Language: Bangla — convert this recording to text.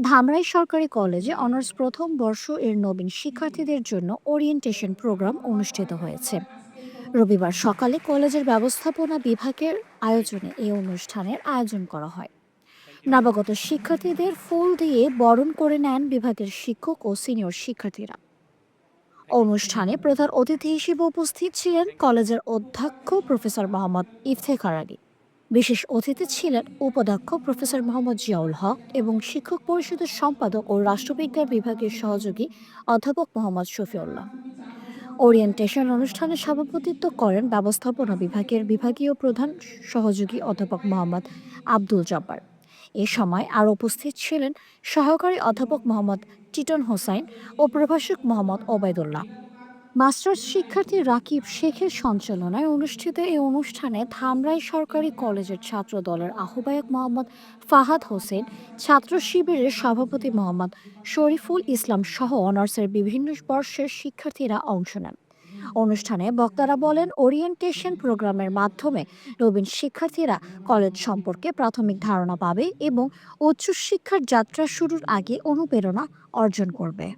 ধামরাই সরকারি কলেজে অনার্স প্রথম বর্ষ এর নবীন শিক্ষার্থীদের জন্য ওরিয়েন্টেশন প্রোগ্রাম অনুষ্ঠিত হয়েছে। রবিবার সকালে কলেজের ব্যবস্থাপনা বিভাগের আয়োজনে এই অনুষ্ঠানের আয়োজন করা হয়। নবাগত শিক্ষার্থীদের ফুল দিয়ে বরণ করে নেন বিভাগের শিক্ষক ও সিনিয়র শিক্ষার্থীরা। অনুষ্ঠানে প্রধান অতিথি হিসেবে উপস্থিত ছিলেন কলেজের অধ্যক্ষ প্রফেসর মোহাম্মদ ইফতেখার আলী। বিশেষ অতিথি ছিলেন উপাধ্যক্ষ প্রফেসর মোহাম্মদ জিয়াউল হক এবং শিক্ষক পরিষদের সম্পাদক ও রাষ্ট্রবিজ্ঞান বিভাগের সহযোগী অধ্যাপক মোহাম্মদ শফিউল্লাহ। ওরিয়েন্টেশন অনুষ্ঠানে সভাপতিত্ব করেন ব্যবস্থাপনা বিভাগের বিভাগীয় প্রধান সহযোগী অধ্যাপক মোহাম্মদ আব্দুল জব্বার। এ সময় আরও উপস্থিত ছিলেন সহকারী অধ্যাপক মোহাম্মদ টিটন হোসাইন ও প্রভাষক মোহাম্মদ ওবায়দুল্লাহ। মাস্টার্স শিক্ষার্থী রাকিব শেখের সঞ্চালনায় অনুষ্ঠিত এই অনুষ্ঠানে ধামরাই সরকারি কলেজের ছাত্র দলের আহ্বায়ক মোহাম্মদ ফাহাদ হোসেন, ছাত্র শিবিরের সভাপতি মোহাম্মদ শরীফুল ইসলাম সহ অনার্সের বিভিন্ন বর্ষের শিক্ষার্থীরা অংশ নেন। অনুষ্ঠানে বক্তারা বলেন ওরিয়েন্টেশন প্রোগ্রামের মাধ্যমে নবীন শিক্ষার্থীরা কলেজ সম্পর্কে প্রাথমিক ধারণা পাবে এবং উচ্চশিক্ষার যাত্রা শুরুর আগে অনুপ্রেরণা অর্জন করবে।